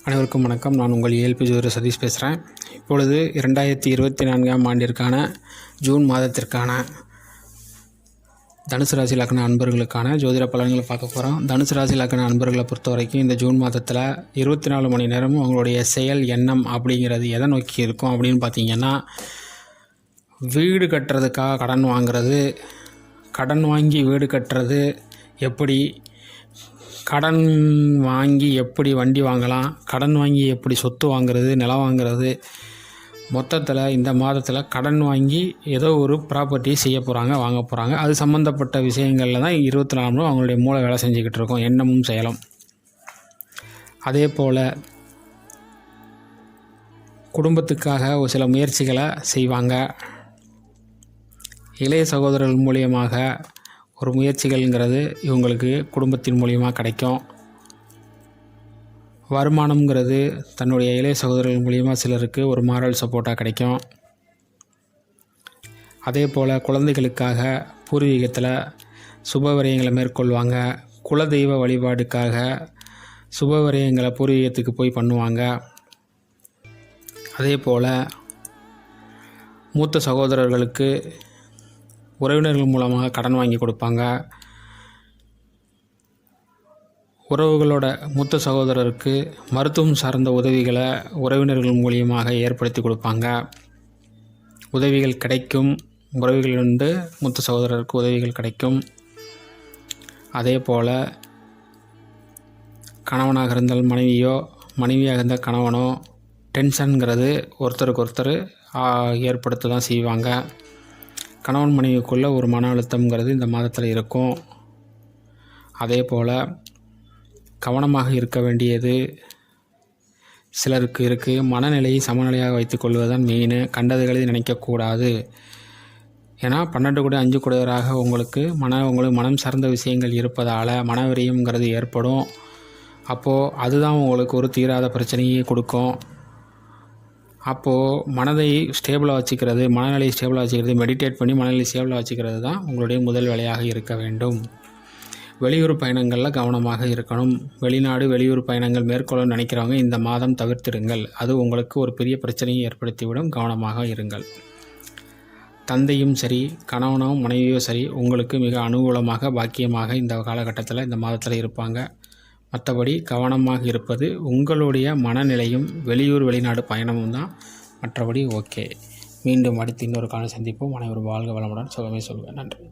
அனைவருக்கும் வணக்கம். நான் உங்கள் ஏல்பி ஜோதிடர் சதீஷ் பேசுகிறேன் இப்பொழுது இரண்டாயிரத்தி இருபத்தி நான்காம் ஆண்டிற்கான ஜூன் மாதத்திற்கான தனுசு ராசி லக்ன அன்பர்களுக்கான ஜோதிட பலன்களை பார்க்க போகிறோம் தனுசு ராசி லக்ன அன்பர்களை பொறுத்த வரைக்கும் இந்த ஜூன் மாதத்தில் இருபத்தி நாலு மணி நேரமும் அவங்களுடைய செயல் எண்ணம் அப்படிங்கிறது எதை நோக்கி இருக்கும் அப்படின்னு பார்த்தீங்கன்னா வீடு கட்டுறதுக்காக கடன் வாங்குறது கடன் வாங்கி வீடு கட்டுறது எப்படி கடன் வாங்கி எப்படி வண்டி வாங்கலாம் கடன் வாங்கி எப்படி சொத்து வாங்குறது நிலம் வாங்குறது மொத்தத்தில் இந்த மாதத்தில் கடன் வாங்கி ஏதோ ஒரு ப்ராப்பர்ட்டி செய்ய போகிறாங்க வாங்க போகிறாங்க அது சம்மந்தப்பட்ட விஷயங்களில் தான் இருபத்தி நாலு அவங்களுடைய மூளை வேலை செஞ்சுக்கிட்டு இருக்கோம் எண்ணமும் செயலும். அதே போல் குடும்பத்துக்காக ஒரு சில முயற்சிகளை செய்வாங்க. இளைய சகோதரர்கள் மூலியமாக ஒரு முயற்சிகள்ங்கிறது இவங்களுக்கு குடும்பத்தின் மூலியமாக கிடைக்கும். வருமானம்ங்கிறது தன்னுடைய இளைய சகோதரர்கள் மூலியமாக சிலருக்கு ஒரு மாரல் சப்போர்ட்டாக கிடைக்கும். அதே போல் குழந்தைகளுக்காக பூர்வீகத்தில் சுபவிரயங்களை மேற்கொள்வாங்க. குலதெய்வ வழிபாடுக்காக சுபவிரயங்களை பூர்வீகத்துக்கு போய் பண்ணுவாங்க. அதே போல் மூத்த சகோதரர்களுக்கு உறவினர்கள் மூலமாக கடன் வாங்கி கொடுப்பாங்க. உறவுகளோட மூத்த சகோதரருக்கு மருத்துவம் சார்ந்த உதவிகளை உறவினர்கள் மூலியமாக ஏற்படுத்தி கொடுப்பாங்க. உதவிகள் கிடைக்கும். உறவுகளிலிருந்து மூத்த சகோதரருக்கு உதவிகள் கிடைக்கும். அதே போல் கணவனாக இருந்தால் மனைவியோ மனைவியாக இருந்தால் கணவனோ டென்ஷனுங்கிறது ஒருத்தருக்கு ஒருத்தர் ஏற்படுத்த தான் செய்வாங்க. கணவன் மனைவிக்குள்ளே ஒரு மன அழுத்தம்ங்கிறது இந்த மாதத்தில் இருக்கும். அதே போல் கவனமாக இருக்க வேண்டியது சிலருக்கு இருக்குது மனநிலையை சமநிலையாக வைத்துக்கொள்வது தான் மெயின் கண்டதுகளை நினைக்கக்கூடாது ஏன்னா பன்னெண்டு கூட அஞ்சு கூடையராக உங்களுக்கு மன உங்களுக்கு மனம் சார்ந்த விஷயங்கள் இருப்பதால் மனவிரியங்கிறது ஏற்படும். அப்போது அதுதான் உங்களுக்கு ஒரு தீராத பிரச்சனையை கொடுக்கும். அப்போது மனதை ஸ்டேபிளாக வச்சுக்கிறது மனநிலையை ஸ்டேபிளாக வச்சுக்கிறது மெடிடேட் பண்ணி மனநிலை ஸ்டேபிளாக வச்சுக்கிறது தான் உங்களுடைய முதல் வேலையாக இருக்க வேண்டும். வெளியூர் பயணங்களில் கவனமாக இருக்கணும். வெளிநாடு வெளியூர் பயணங்கள் மேற்கொள்ள நினைக்கிறவங்க இந்த மாதம் தவிர்த்திடுங்கள் அது உங்களுக்கு ஒரு பெரிய பிரச்சனையை ஏற்படுத்திவிடும். கவனமாக இருங்கள். தந்தையும் சரி கணவனோ மனைவியோ சரி உங்களுக்கு மிக அனுகூலமாக பாக்கியமாக இந்த காலகட்டத்தில் இந்த மாதத்தில் இருப்பாங்க. மற்றபடி கவனமாக இருப்பது உங்களுடைய மனநிலையும் வெளியூர் வெளிநாடு பயணமும் தான். மற்றபடி ஓகே. மீண்டும் அடுத்து இன்னொரு காலம் சந்திப்போம். அனைவரும் வாழ்க வளமுடன். சுகமே சொல்வேன் நன்றி.